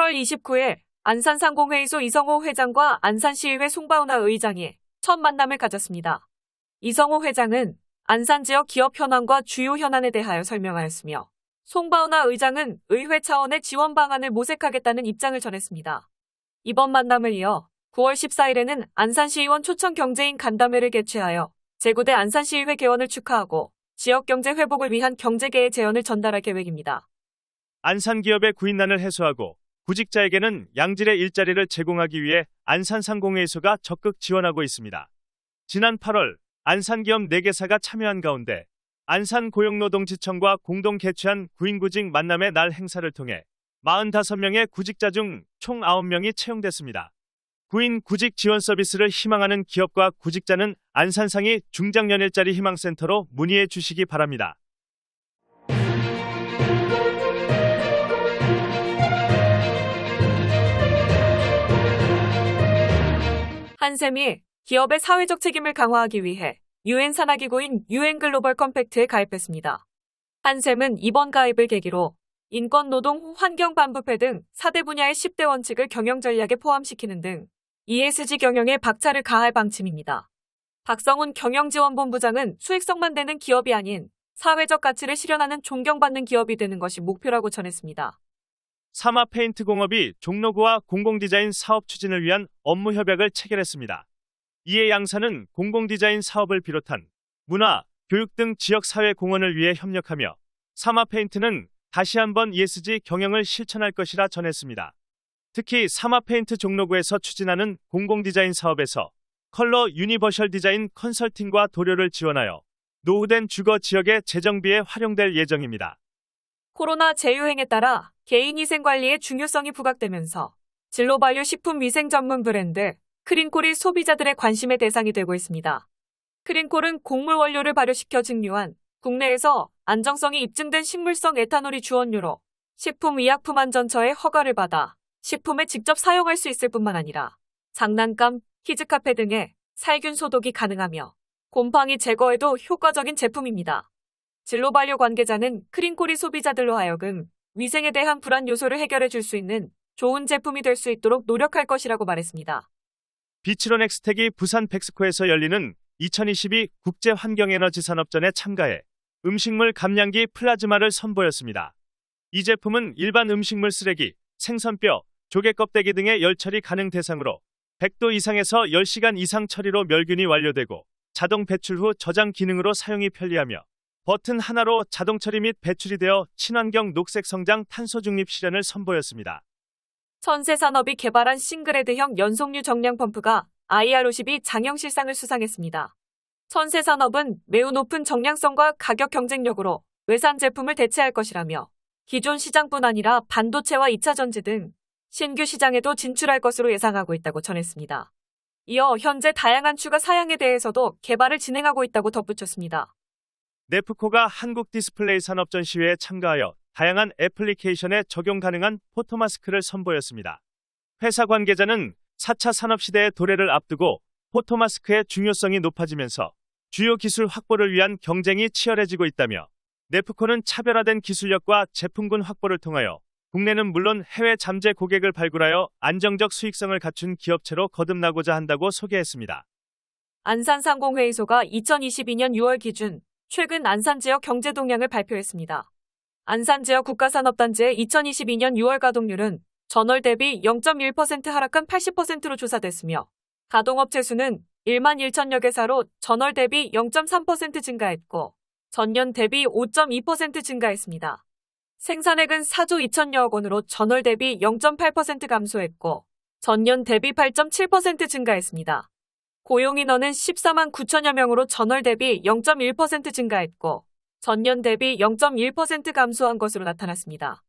10월 29일 안산상공회의소 이성호 회장과 안산시의회 송바우나 의장이 첫 만남을 가졌습니다. 이성호 회장은 안산 지역 기업 현안과 주요 현안에 대하여 설명하였으며 송바우나 의장은 의회 차원의 지원 방안을 모색하겠다는 입장을 전했습니다. 이번 만남을 이어 9월 14일에는 안산시의원 초청 경제인 간담회를 개최하여 제9대 안산시의회 개원을 축하하고 지역 경제 회복을 위한 경제계의 제언을 전달할 계획입니다. 안산 기업의 구인난을 해소하고 구직자에게는 양질의 일자리를 제공하기 위해 안산상공회의소가 적극 지원하고 있습니다. 지난 8월 안산 기업 4개사가 참여한 가운데 안산 고용노동지청과 공동 개최한 구인구직 만남의 날 행사를 통해 45명의 구직자 중 총 9명이 채용됐습니다. 구인 구직 지원 서비스를 희망하는 기업과 구직자는 안산상이 중장년 일자리 희망센터로 문의해 주시기 바랍니다. 한샘이 기업의 사회적 책임을 강화하기 위해 유엔 산하기구인 유엔 글로벌 컴팩트에 가입했습니다. 한샘은 이번 가입을 계기로 인권, 노동, 환경 반부패 등 4대 분야의 10대 원칙을 경영 전략에 포함시키는 등 ESG 경영에 박차를 가할 방침입니다. 박성훈 경영지원본부장은 수익성만 되는 기업이 아닌 사회적 가치를 실현하는 존경받는 기업이 되는 것이 목표라고 전했습니다. 사마 페인트 공업이 종로구와 공공디자인 사업 추진을 위한 업무 협약을 체결했습니다. 이에 양사는 공공디자인 사업을 비롯한 문화, 교육 등 지역 사회 공헌을 위해 협력하며 사마 페인트는 다시 한번 ESG 경영을 실천할 것이라 전했습니다. 특히 사마 페인트 종로구에서 추진하는 공공디자인 사업에서 컬러 유니버셜 디자인 컨설팅과 도료를 지원하여 노후된 주거 지역의 재정비에 활용될 예정입니다. 코로나 재유행에 따라 개인위생 관리의 중요성이 부각되면서 진로반류 식품 위생 전문 브랜드 크린콜이 소비자들의 관심의 대상이 되고 있습니다. 크린콜은 곡물 원료를 발효시켜 증류한 국내에서 안정성이 입증된 식물성 에탄올이 주원료로 식품의약품안전처의 허가를 받아 식품에 직접 사용할 수 있을 뿐만 아니라 장난감, 키즈카페 등의 살균 소독이 가능하며 곰팡이 제거에도 효과적인 제품입니다. 진로반려 관계자는 크린콜이 소비자들로 하여금 위생에 대한 불안 요소를 해결해 줄 수 있는 좋은 제품이 될 수 있도록 노력할 것이라고 말했습니다. 비치론 엑스텍이 부산 백스코에서 열리는 2022 국제 환경에너지 산업전에 참가해 음식물 감량기 플라즈마를 선보였습니다. 이 제품은 일반 음식물 쓰레기, 생선뼈, 조개 껍데기 등의 열 처리 가능 대상으로 100도 이상에서 10시간 이상 처리로 멸균이 완료되고 자동 배출 후 저장 기능으로 사용이 편리하며 버튼 하나로 자동 처리 및 배출이 되어 친환경 녹색 성장 탄소 중립 실현을 선보였습니다. 천세산업이 개발한 싱글헤드형 연속류 정량 펌프가 IR52 장형실상을 수상했습니다. 천세산업은 매우 높은 정량성과 가격 경쟁력으로 외산 제품을 대체할 것이라며 기존 시장뿐 아니라 반도체와 2차 전지 등 신규 시장에도 진출할 것으로 예상하고 있다고 전했습니다. 이어 현재 다양한 추가 사양에 대해서도 개발을 진행하고 있다고 덧붙였습니다. 네프코가 한국 디스플레이 산업 전시회에 참가하여 다양한 애플리케이션에 적용 가능한 포토마스크를 선보였습니다. 회사 관계자는 4차 산업시대의 도래를 앞두고 포토마스크의 중요성이 높아지면서 주요 기술 확보를 위한 경쟁이 치열해지고 있다며 네프코는 차별화된 기술력과 제품군 확보를 통하여 국내는 물론 해외 잠재 고객을 발굴하여 안정적 수익성을 갖춘 기업체로 거듭나고자 한다고 소개했습니다. 안산상공회의소가 2022년 6월 기준 최근 안산 지역 경제 동향을 발표했습니다. 안산 지역 국가산업단지의 2022년 6월 가동률은 전월 대비 0.1% 하락한 80%로 조사됐으며 가동업체 수는 1만 1천여 개사로 전월 대비 0.3% 증가했고 전년 대비 5.2% 증가했습니다. 생산액은 4조 2천여억 원으로 전월 대비 0.8% 감소했고 전년 대비 8.7% 증가했습니다. 고용 인원은 14만 9천여 명으로 전월 대비 0.1% 증가했고 전년 대비 0.1% 감소한 것으로 나타났습니다.